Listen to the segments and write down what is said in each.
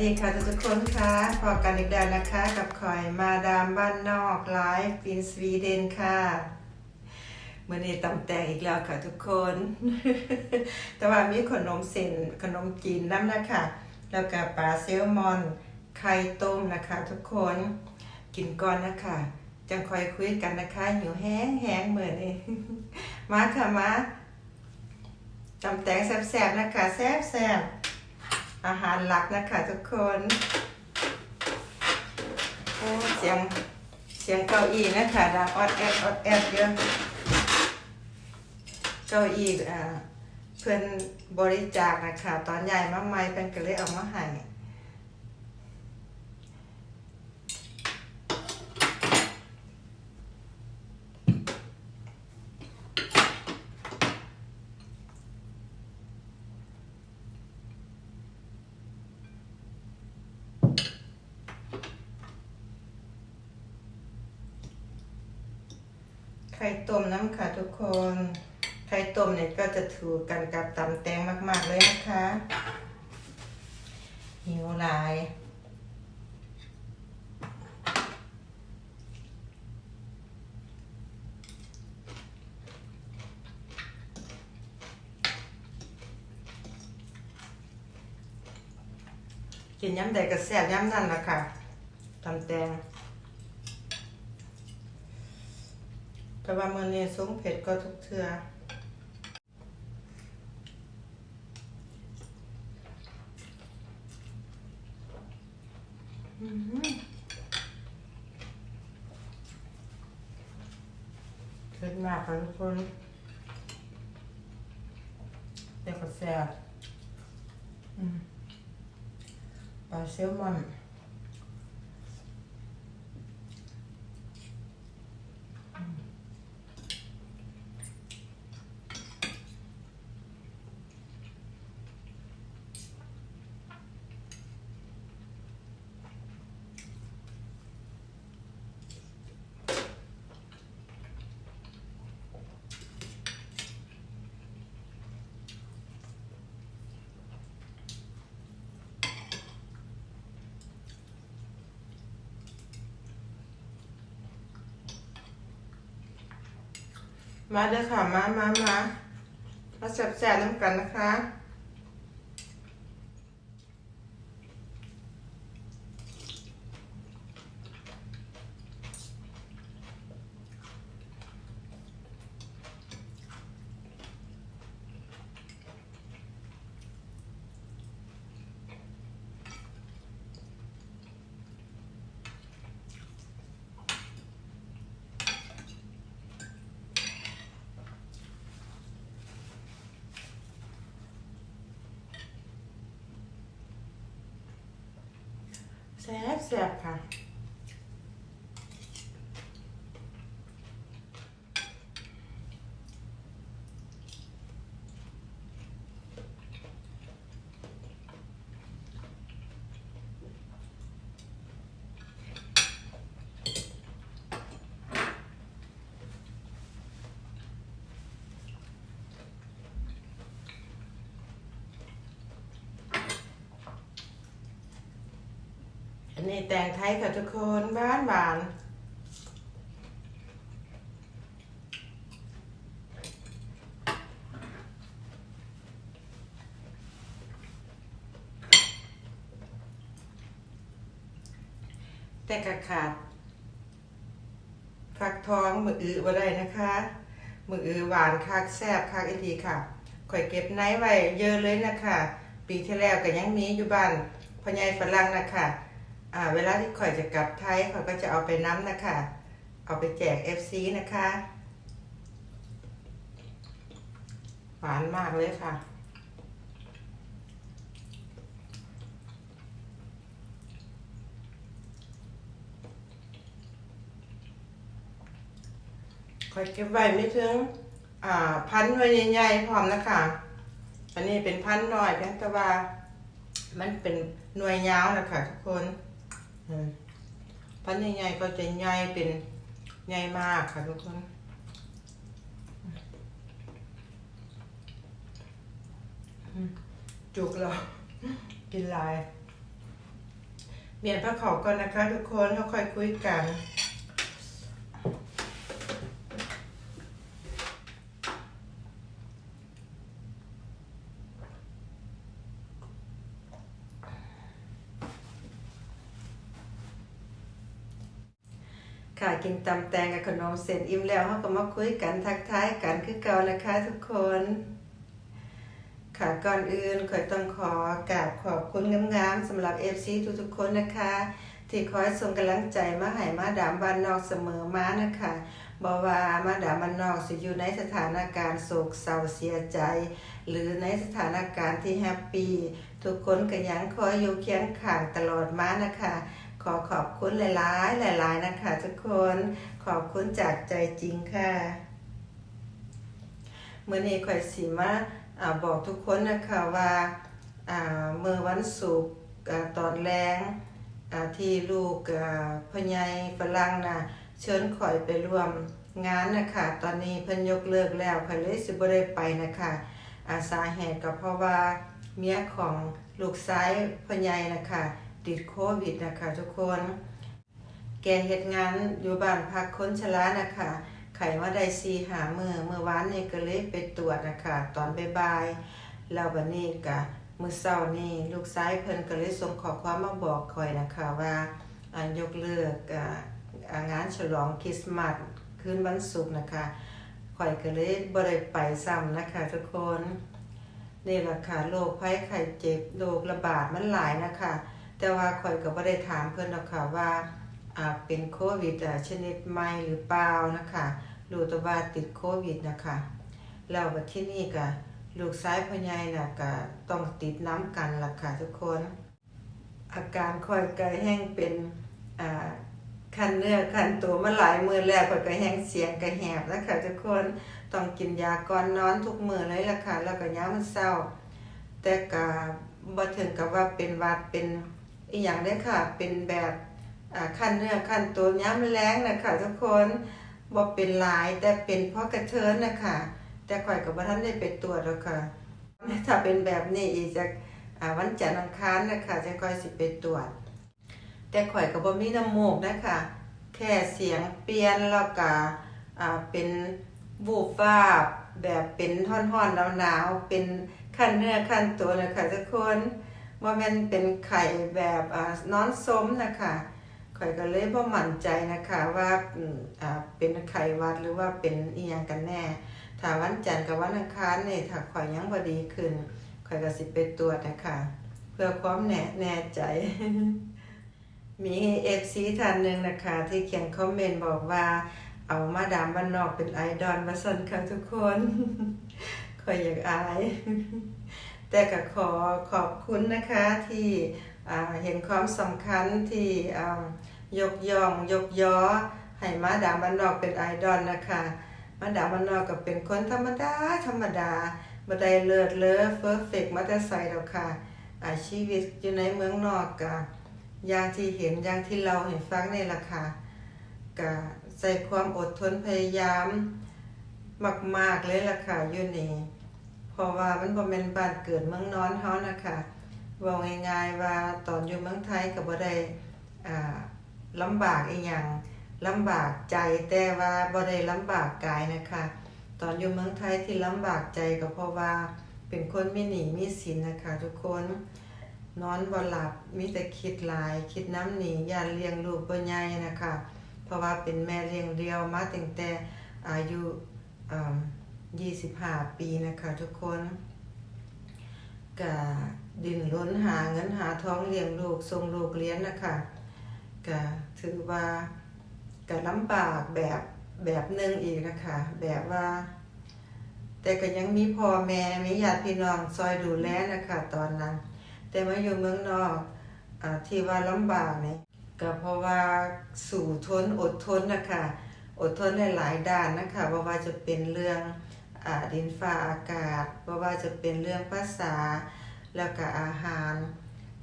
วัสดีค่ะทุกคนค่ะพอกันอีกแล้วนะคะ กับคอยมาดามบ้านนอกไลฟ์ฟินสวีเดนค่ะเมื่อนี้ตำแต่งอีกแล้วค่ะทุกคน แต่ว่ามีขนมเส้นขนมจีนน้ำนะคะ แล้วก็ปลาเซลมอน ไข่ต้มนะคะ ทุกคนกินก่อนนะคะจังคอยคุยกันนะคะหิวแห้งแห้งเหมือนนี้มาค่ะมาตำแต่งแซ่บๆนะคะแซ่บๆ อาหารหลักนะคะทุกคนโอ้เสียงเสียงเก้าอี้นะคะดังออดแอดออดแอดเยอะเก้าอี้อ่าเพื่อนบริจาคนะคะตอนใหญ่มาใหม่เป็นก็เลยเอามาให้ ข่ต้มน้ำค่ะทุกคน ไข่ต้มเนี่ยก็จะถูกกันกับตำแตงมาก ๆ เลยนะคะหิวหลายกินย้ำใดก็แซ่บย้ำนั่นละค่ะตำแตง แต่ว่ามือนี้ซุ้งเผ็ดก็ทุกเทืออื้อเผ็ดมากค่ะทุกคนเด็กก็แซ่บปลาเซลมอน มาเด้อค่ะ มามามามาแซ่บๆน้ำกันนะคะ แซ่บแซ่บ นนี้แตงไทยค่ะทุกคนหวานหวานแต่กระขาดฟักทองมืออือบ่ได้นะคะ มืออือหวานคักแซ่บคักอีทีค่ะข่อยเก็บไนไว้เยอะเลยนะคะ ปีที่แล้วก็ยังมีอยู่บ้านพ่อใหญ่ฝรั่งนะคะ อ่าเวลาที่ข่อยจะกลับไทยเขาก็จะเอาไปน้ำนะคะ เอาไปแจก FC นะคะ หวานมากเลยค่ะ ข่อยเก็บไว้ไม่ถึง อ่า พันหน่วยใหญ่ๆพร้อมนะคะ อันนี้เป็นพันหน่อยเพียงแต่ว่ามันเป็นหน่วยยาวนะคะทุกคน พันใหญ่ๆก็จะใหญ่เป็นใหญ่มากค่ะทุกคน จุกแล้วกินลายเมียนพระขอก่อนนะคะทุกคนเราค่อยคุยกัน ตำแตงกับขนมเสร็จอิ่มแล้วเราก็มาคุยกันทักทายกันคือเก่านะคะทุกคน ค่ะก่อนอื่นขอต้องขอกราบขอบคุณงามๆสำหรับ FC ทุกๆคนนะคะ ที่คอยส่งกำลังใจมาให้มาดามบ้านนอกเสมอมานะคะบอกว่ามาดามบานนอกสิอยู่ในสถานการณ์โศกเศร้าเสียใจ หรือในสถานการณ์ที่แฮปปี้ทุกคนก็ยังคอยอยู่เคียงข้างตลอดมานะคะ ขอขอบคุณหลายๆ หลาย ๆ นะคะ ทุกคนขอบคุณจากใจจริงค่ะเมื่อนี้ข่อยสิมาอบอกทุกคนนะคะว่าเมื่อวันศุกร์ตอนแรงที่ลูกอ่าพ่อใหญ่ฝรั่งนะเชิญข่อยไปร่วมงานนะคะตอนนี้เพิ่นยกเลิกแล้วข่อยเลยสิบ่ได้ไปนะคะอาสาเหตุก็เพราะว่าเมียของลูกชายพ่อใหญ่นะคะ ติดโควิดนะคะทุกคน แกเฮ็ดงานอยู่บ้านพักค้นชรานะคะ ไขมาได้ซีหามือเมื่อวานนี่ก็เลยไปตรวจนะคะ ตอนบ่ายๆแล้ววันนี้ก็มื้อเช้านี่ลูกชายเพิ่นก็เลยส่งขอความมาบอกข่อยนะคะว่าอ่ายกเลิกงานฉลองคริสต์มาสคืนวันศุกร์นะคะข่อยก็เลยบ่ได้ไปซ้ำนะคะทุกคนนี่แหละค่ะโรคภัยไข้เจ็บโรคระบาดมันหลายนะคะ แต่ว่าข่อยก็บ่ได้ถามเพิ่อนหรอกค่ะว่าอ่าเป็นโควิดอ่ชนิดใหม่หรือเปล่านะคะรู้แต่ว่าติดโควิดนะคะแล้วบัดที่นี่ก็ลูกชายพ่อใหญ่น่ะก็ต้องติดน้ำกันล่ะค่ะทุกคน อาการคอยก็แห้งเป็นอ่าคันเนื้อคันตัวมาหลายมื้อแล้วข่อยก็แห้งเสียงก็แหบแล้วค่ะทุกคนต้องกินยาก่อนนอนทุกมื้อเลยล่ะค่ะแล้วก็ยามมื้อเช้า แต่ก็บ่ถึงกับว่าเป็นวัดเป็น อีหยังเด้ค่ะ เป็นแบบขั้นเนื้อขั้นตัวยามแรงนะคะทุกคนบ่เป็นหลายแต่เป็นเพราะกระเทินนะคะแต่ข่อยก็บ่ทันได้ไปตรวจหรอกค่ะถ้าเป็นแบบนี้อีกจากวันจันทร์อังคารนะคะจะค่อยสิไปตรวจ แต่ข่อยก็บ่มีน้ำมูกนะคะแค่เสียงเปลี่ยนแล้วก็เป็นวูบวาบแบบเป็นท่อนๆหนาวๆเป็นขั้นเนื้อขั้นตัวนะคะทุกคน ว่ามันเป็นไข่แบบอ่านอนส้มนะคะข่อยก็เลยบ่มั่นใจนะคะว่าเป็นไข้หวัดหรือว่าเป็นอีหยังกันแน่ ถ้าวันจันทร์กับวันอังคารนี่ถ้าข่อยยังบ่ดีขึ้นข่อยก็สิไปตรวจนะคะเพื่อความแน่แน่ใจ มี FC ท่านหนึ่งนะคะ ที่เขียนคอมเมนต์บอกว่า เอามาดามบ้านนอกเป็นไอดอลมาสั่นค่ะทุกคนข่อยอยากอาย แต่ก็ขอขอบคุณนะคะที่เห็นความสำคัญที่ยกย่องยกย้อให้มาดามบ้านนอกเป็นไอดอลนะคะมาดามบ้านนอกก็เป็นคนธรรมดาธรรมดาบ่ได้เลิศเลอเฟอร์เฟกมาแต่ใส่ดอกค่ะอาชีวิตอยู่ในเมืองนอกก็อย่างที่เห็นอย่างที่เราเห็นฟังในี่ล่ะค่ะก็ใส่ความอดทนพยายามมาก ๆ เลยล่ะค่ะอยู่นี่ ราะว่ามันบ่แม่นบ้านเกิดเมืองนอนเฮานะคะเว้าง่ายๆว่าตอนอยู่เมืองไทยก็บ่ได้อ่าลำบากอีหยังลำบากใจแต่ว่าบ่ได้ลำบากกายนะคะ ตอนอยู่เมืองไทยที่ลำบากใจก็เพราะว่าเป็นคนมีหนี้มีสินนะคะ ทุกคนนอนบ่หลับมีแต่คิดหลาย คิดน้ำหนีย่านเลี้ยงลูกบ่ใหญ่นะคะ เพราะว่าเป็นแม่เลี้ยงเดียวมาตั้งแต่อายุอ่า 25 ปีนะคะทุกคนก็ดิ้นรนหาเงินหาท้องเลี้ยงลูกส่งลูกเรียนนะคะก็ถือว่าก็ลำบากแบบแบบหนึ่งอีกนะคะ แบบว่า แต่ก็ยังมีพ่อแม่มีญาติพี่น้องซอยดูแลนะคะตอนนั้น แต่มาอยู่เมืองนอกอที่ว่าลำบากนี่ก็เพราะว่าสู่ทนอดทนนะคะอดทนหลายๆด้านนะคะว่าว่าจะเป็นเรื่อง ดินฟ้าอากาศว่าะว่าจะเป็นเรื่องภาษา แล้วก็อาหาร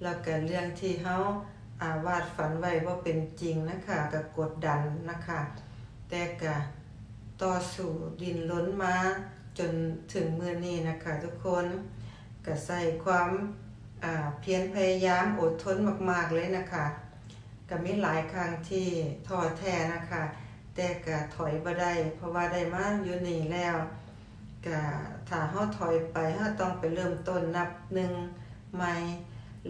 แล้วก็เรื่องที่เฮาอาวาดฝันไว้ว่าเป็นจริงนะคะก็กดดันนะคะ แต่ก็ต่อสู้ดินล้นมาจนถึงมือนี้นะคะทุกคนก็ใส่ความเพียรพยายามอดทนมากๆเลยนะคะก็มีหลายครั้งที่ท้อแท้นะคะ แต่ก็ถอยบ่ได้เพราะว่าได้มาอยู่นี่แล้ว ก็ถ้าเฮาถอยไปเฮาต้องไปเริ่มต้นนับหนึ่งใหม่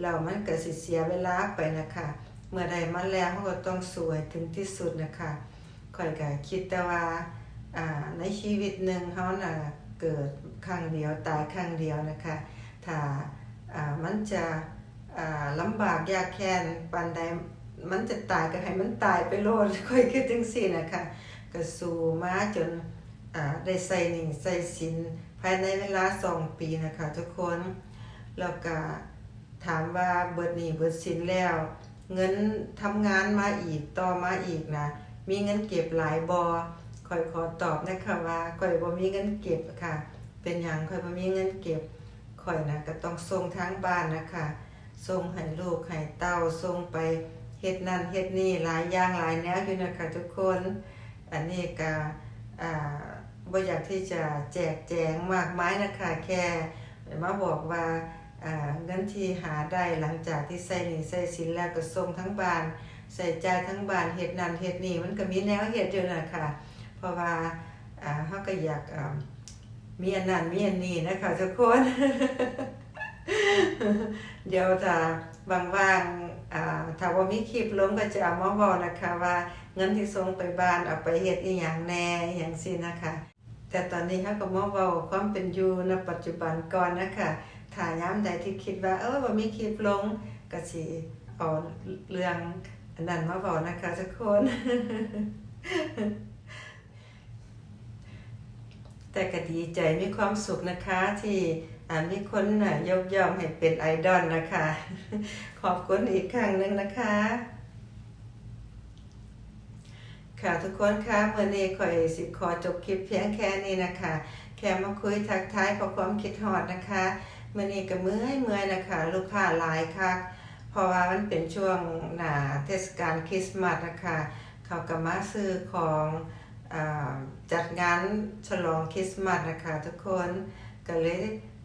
แล้วมันก็สิเสียเวลาไปนะคะ เมื่อใดมาแล้วเฮาก็ต้องสวยถึงที่สุดนะคะข่อยก็คิดแต่ว่าอ่าในชีวิตหนึ่งเฮาน่ะเกิดครั้งเดียวตายครั้งเดียวนะคะ ถ้าอ่ามันจะอ่าลำบากยากแค้นปานใดมันจะตายก็ให้มันตายไปโลดค่อยคิดจังซี่นะคะก็สู้มาจน ได้ใส่หนี้ใส่สินภายในเวลา2ปีนะคะทุกคนแล้วก็ถามว่าเบิดหนี้เบิดสินแล้ว เงินทำงานมาอีกต่อมาอีกนะมีเงินเก็บหลายบอคอยขอตอบนะคะว่าคอยบ่มีเงินเก็บค่ะ เป็นอย่างคอยบ่มีเงินเก็บคอยนะก็ต้องส่งทางบ้านนะคะส่งให้ลูกให้เต้าส่งไปเฮ็ดนั่นเฮ็ดนี่หลายอย่างหลายแนวอยู่นะคะทุกคน อันนี้ก็อ่า บ่อยากที่จะแจกแจงมากมายนะคะ แค่มาบอกว่าเงินที่หาได้หลังจากที่ใส่หนี้ใส่สินแล้วก็ส่งทั้งบ้านใส่ใจทั้งบ้านเฮ็ดนั่นเฮ็ดนี่มันก็มีแนวเฮ็ดอยู่น่ะค่ะเพราะว่าเฮาก็อยากมีอันนั้นมีอันนี้นะคะทุกคน เดี๋ยวถ้าว่างๆอ่าถ้าว่ามีคลิปลงก็จะเอามาเว้านะคะ ว่าเงินที่ส่งไปบ้านเอาไปเฮ็ดอีหยังแน่อหยังซี่นะคะ แต่ตอนนี้เฮาก็มาเว้าความเป็นอยู่ณปัจจุบันก่อนนะคะถ้ายามใดที่คิดว่า เออบ่ามีคลิปลงก็สิเอาเรื่องอันนั้นมาบอกนะคะทุกคนแต่ก็ดีใจมีความสุขนะคะที่มีคนนะยกย่องให้เป็นไอดอลนะคะ ขอบคุณอีกครั้งหนึ่งนะคะ ค่ะทุกคนคะเมื่อนี้ขอยสิขอจบคลิปเพียงแค่นี้นะคะ แค่มาคุยทักทายขอความคิดฮอดนะคะเมื่อนี้ก็เมื่อยเมื่อยนะคะ ลูกค้าหลายค่ะ เพราะว่ามันเป็นช่วงหนาเทศกาลคริสต์มาสนะคะเขาก็มาซื้อของอจัดงานฉลองคริสต์มาสนะคะ ทุกคนก็เลย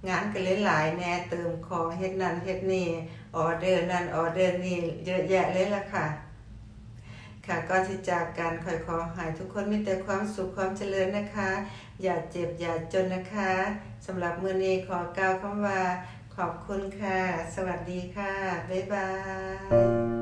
งานก็เลยหลายแน่เติมของเฮ็ดนั่นเฮ็ดนี่ออเดอร์นั่นออเดอร์นี่เยอะแยะเลยล่ะค่ะ ค่ะก่อนที่จากการขอขอหายทุกคนมีแต่ความสุขความเจริญนะคะ อย่าเจ็บอย่าจนนะคะสำหรับมื้อนี้ขอกล่าวคำว่า ขอบคุณค่ะ สวัสดีค่ะ บ๊ายบาย